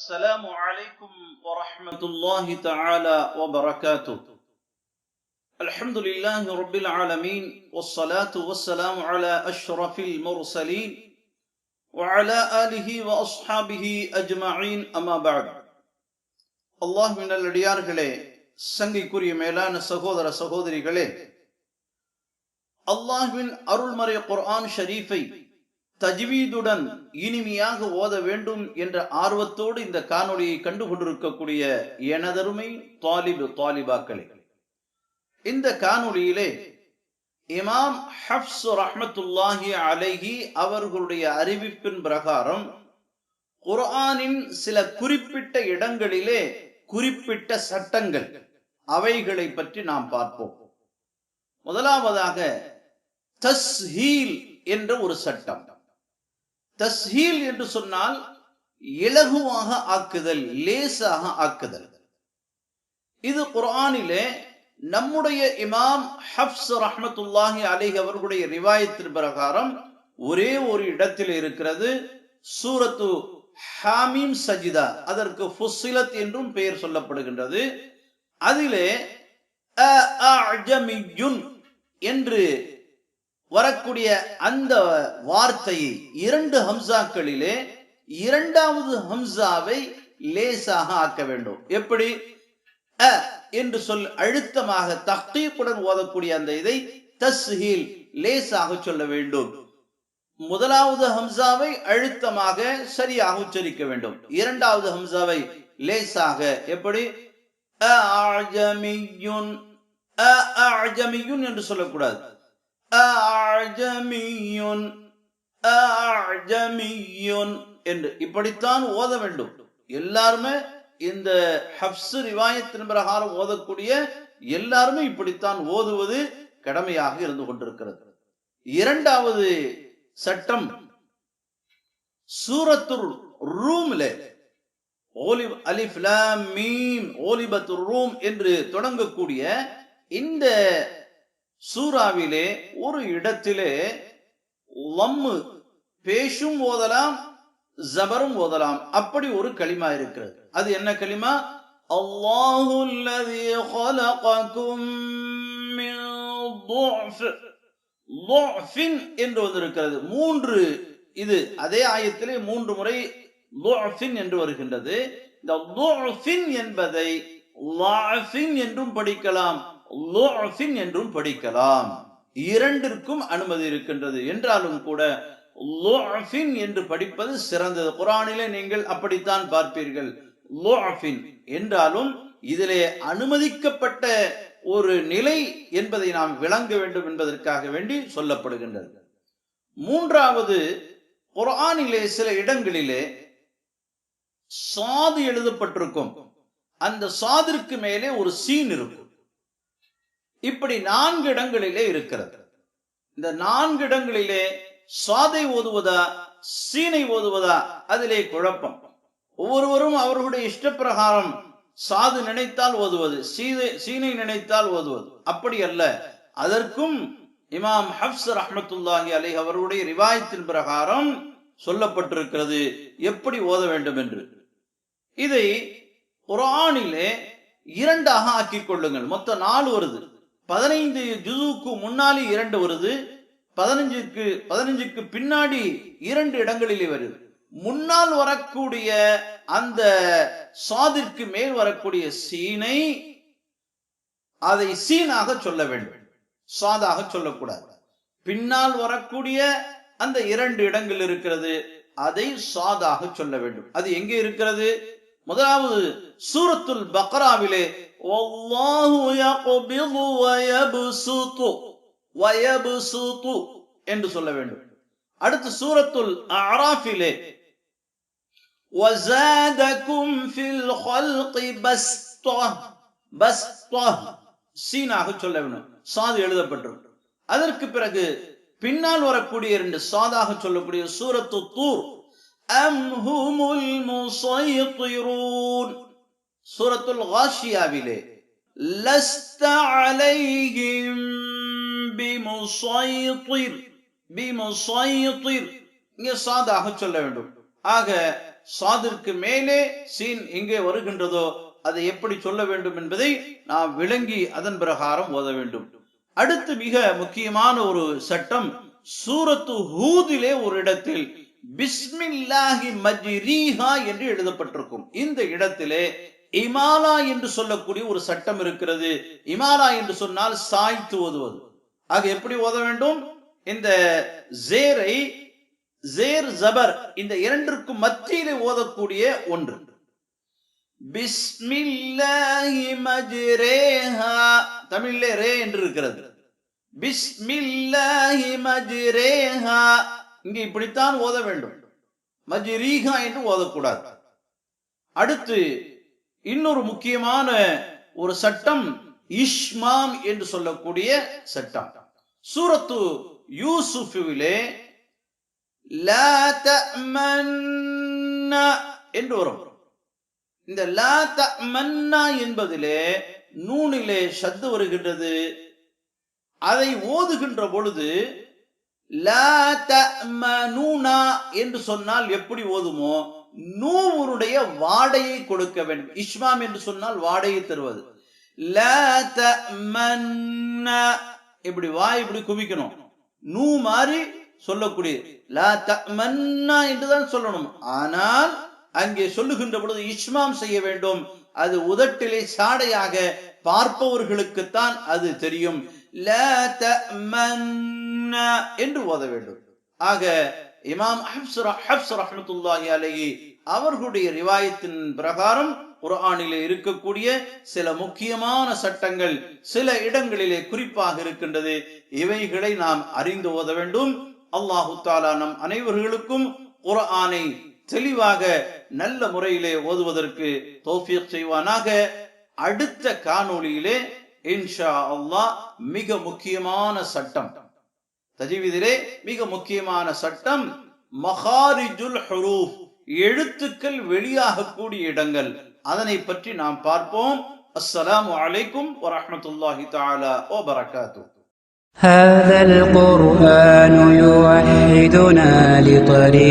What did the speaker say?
السلام عليكم ورحمة الله تعالى وبركاته الحمد لله رب العالمين والصلاة والسلام على أشرف المرسلين وعلى آله وأصحابه أجمعين أما بعد அல்லாஹ் நல்லடியார்களே சங்கைக்குரிய மேலான சகோதர சகோதரிகளே அல்லாஹ்வின் அருள்மறை குர்ஆன் ஷரீஃபை தஜ்வீதுடன் இனிமையாக ஓத வேண்டும் என்ற ஆர்வத்தோடு இந்த காணொளியை கண்டு கொண்டிருக்கக்கூடிய எனதருமை தாலிபு தாலிபாக்களே இந்த காணொளியிலே இமாம் ஹப்ஸ் ரஹமத்துல்லாஹி அலைஹி அவர்களுடைய அறிவிப்பின் பிரகாரம் குர்ஆனின் சில குறிப்பிட்ட இடங்களிலே குறிப்பிட்ட சட்டங்கள் அவைகளை பற்றி நாம் பார்ப்போம். முதலாவதாக தஸ்ஹீல் என்ற ஒரு சட்டம். தஸ்ஹீல் என்று சொன்னால் இலகுவாக ஆக்குதல் லேசாக ஆக்குதல். இது குர்ஆனிலே நம்முடைய இமாம் ஹப்ஸ் ரஹமத்துல்லாஹி அலிஹ் அவர்களுடைய ரிவாயத்தின் பிரகாரம் ஒரே ஒரு இடத்தில் இருக்கிறது சூரத்து ஹாமீம் சஜிதா. அதற்கு ஃபுசிலத் என்றும் பெயர் சொல்லப்படுகின்றது. அதிலே என்று வரக்கூடிய அந்த வார்த்தையை இரண்டு ஹம்சாக்களிலே இரண்டாவது ஹம்சாவை லேசாக ஆக்க வேண்டும். எப்படி? அ என்று சொல் அழுத்தமாக தக்தீப்புடன் ஓதக்கூடிய அந்த இதை தஸ்ஹீல் லேசாக சொல்ல வேண்டும். முதலாவது ஹம்சாவை அழுத்தமாக சரியாக உச்சரிக்க வேண்டும். இரண்டாவது ஹம்சாவை லேசாக எப்படி? அஅஜமியுன் என்று சொல்லக்கூடாது. அஅஜமியுன் அஅஜமியுன் என்று இப்படித்தான் ஓத வேண்டும். எல்லாருமே இந்த ஹப்சு ரிவாயத்தின் பிரகாரம் ஓதக்கூடிய எல்லாருமே இப்படித்தான் ஓதுவது கடமையாக இருந்து கொண்டிருக்கிறது. இரண்டாவது சட்டம் சூரத்துர் ரூம்ல ஓலி அலிஃப் மீம் ஓலிபத்து ரூம் என்று தொடங்கக்கூடிய இந்த சூறாவிலே ஒரு இடத்திலே லம்மு பேஷும் ஓதலாம் ஜபரும் ஓதலாம் அப்படி ஒரு களிமா இருக்கிறது அது என்ன களிமா அல்லாஹு அல்லதி خلقكم من ضعف ضعف என்று வந்திருக்கிறது மூன்று இது அதே ஆயத்திலே மூன்று முறை ضعف என்று வருகின்றது இந்த ضعف என்பதை ضعف என்றும் படிக்கலாம் ضعف என்றும் படிக்கலாம். இரண்டிற்கும் அனுமதி இருக்கின்றது. என்றாலும் கூட லுஅஃபின் என்று படிப்பது சிறந்தது. குரானிலே நீங்கள் அப்படித்தான் பார்ப்பீர்கள். லுஅஃபின் என்றாலும் இதிலே அனுமதிக்கப்பட்ட ஒரு நிலை என்பதை நாம் விளங்க வேண்டும் என்பதற்காக வேண்டி சொல்லப்படுகின்றது. மூன்றாவது குரானிலே சில இடங்களிலே சாது எழுதப்பட்டிருக்கும். அந்த சாதிற்கு மேலே ஒரு சீன் இருக்கும். இப்படி நான்கு இடங்களிலே இருக்கிறது. இந்த நான்கு இடங்களிலே சாதை ஓதுவதா சீனை ஓதுவதா அதிலே குழப்பம். ஒவ்வொருவரும் அவர்களுடைய இஷ்டப்பிரகாரம் சாது நினைத்தால் ஓதுவது சீதை சீனை நினைத்தால் ஓதுவது. அப்படி அல்ல. அதற்கும் இமாம் ஹப்ஸ் ரஹமத்துல்லாஹி அலை அவருடைய ரிவாயத்தின் பிரகாரம் சொல்லப்பட்டிருக்கிறது. எப்படி ஓத வேண்டும் என்று. இதை குரானிலே இரண்டாக ஆக்கிக் கொள்ளுங்கள். மொத்தம் நாலு வருது. பதினைந்து ஜுதுக்கு முன்னாலே இரண்டு வருது பதினஞ்சுக்கு பதினஞ்சுக்கு பின்னாடி இரண்டு இடங்களிலே வருது. முன்னால் வரக்கூடிய அந்த சாதிற்கு மேல் வரக்கூடிய சீனை அதை சீனாக சொல்ல வேண்டும். சாதாக சொல்லக்கூடாது. பின்னால் வரக்கூடிய அந்த இரண்டு இடங்கள் இருக்கிறது அதை சாதாக சொல்ல வேண்டும். அது எங்கே இருக்கிறது? முதலாவது சூரத்துல் பக்ராவிலே என்று சொல்ல வேண்டும். அடுத்து சூரத்துல் அராஃபிலே சீனாக சொல்ல வேண்டும். சாது எழுதப்பட்டு அதற்கு பிறகு பின்னால் வரக்கூடிய இரண்டு சாதாக சொல்லக்கூடிய சூரத்து தூர் அம் ஹுமுல் முஸைத்திரூன் சூரத்துல் காஷியாவிலே லஸ்த அலைஹிம் பிமுசைத்திர் பிமுசைத்திர் இங்கே சாதாக சொல்ல வேண்டும். ஆக சாதிற்கு மேலே சீன் எங்கே வருகின்றதோ அதை எப்படி சொல்ல வேண்டும் என்பதை நாம் விளங்கி அதன் பிரகாரம் ஓத வேண்டும். அடுத்து மிக முக்கியமான ஒரு சட்டம் சூரத்து ஹூதிலே ஒரு இடத்தில் பிஸ்மில்லாஹி மஜ்ரீஹா என்று எழுதப்பட்டிருக்கும். இந்த இடத்திலே இமாலா என்று சொல்லக்கூடிய ஒரு சட்டம் இருக்கிறது. இமாலா என்று சொன்னால் சாய்த்து ஓதுவது. ஆக எப்படி ஓத வேண்டும்? இந்த ஜேரை ஜேர் ஜபர் இந்த இரண்டிற்கும் மத்தியிலே ஓதக்கூடிய ஒன்று. பிஸ்மில்லாஹி மஜ்ரேஹா தமிழிலே ரே என்று இருக்கிறது. பிஸ்மில்லாஹி மஜ்ரேஹா இங்கே இப்படித்தான் ஓத வேண்டும். மஜ்ரீஹா என்று ஓதக்கூடாது. அடுத்து இன்னொரு முக்கியமான ஒரு சட்டம் இஷ்மாம் என்று சொல்லக்கூடிய சட்டம். சூரத்து யூசுஃபிலே என்று வரும். இந்த லா தஅமன்னா என்பதிலே நூனிலே சத்து வருகின்றது. அதை ஓதுகின்ற பொழுது என்று சொன்னால் எப்படி ஓதுமோ நூவுருடைய வாடையை கொடுக்க வேண்டும். இஸ்மாம் என்று சொன்னால் வாடையை தருவது. இப்படி வாய் இப்படி குவிக்கணும். நூ மாதிரி சொல்லக்கூடியது. என்றுதான் சொல்லணும். ஆனால் அங்கே சொல்லுகின்ற பொழுது இஸ்மாம் செய்ய வேண்டும். அது உதட்டிலே சாடையாக பார்ப்பவர்களுக்குத்தான் அது தெரியும். ல என்று ஓத வேண்டும். ஆக இமாம் ஹப்ஸ் ஹப்ஸ் அவர்களுடைய ரிவாயத்தின் பிரகாரம் குரானிலே இருக்கக்கூடிய சில முக்கியமான சட்டங்கள் சில இடங்களிலே குறிப்பாக இருக்கின்றது. இவைகளை நாம் அறிந்து ஓத வேண்டும். அல்லாஹு தாலா நம் அனைவர்களுக்கும் குரானை தெளிவாக நல்ல முறையிலே ஓதுவதற்கு தௌஃபீக் செய்வானாக. அடுத்த காணொளியிலே இன்ஷா அல்லாஹ் மிக முக்கியமான சட்டம். தஜீவிதிலே மிக முக்கியமான சட்டம் மகாரிஜுல் ஹுரூஃப் எழுத்துக்கள் வெளியாகக்கூடிய இடங்கள் அதனை பற்றி நாம் பார்ப்போம் அஸ்ஸலாமு அலைக்கும் வரஹ்மத்துல்லாஹி தஆலா வ பரகாத்துஹு هذا القرآن يوحدنا لطريق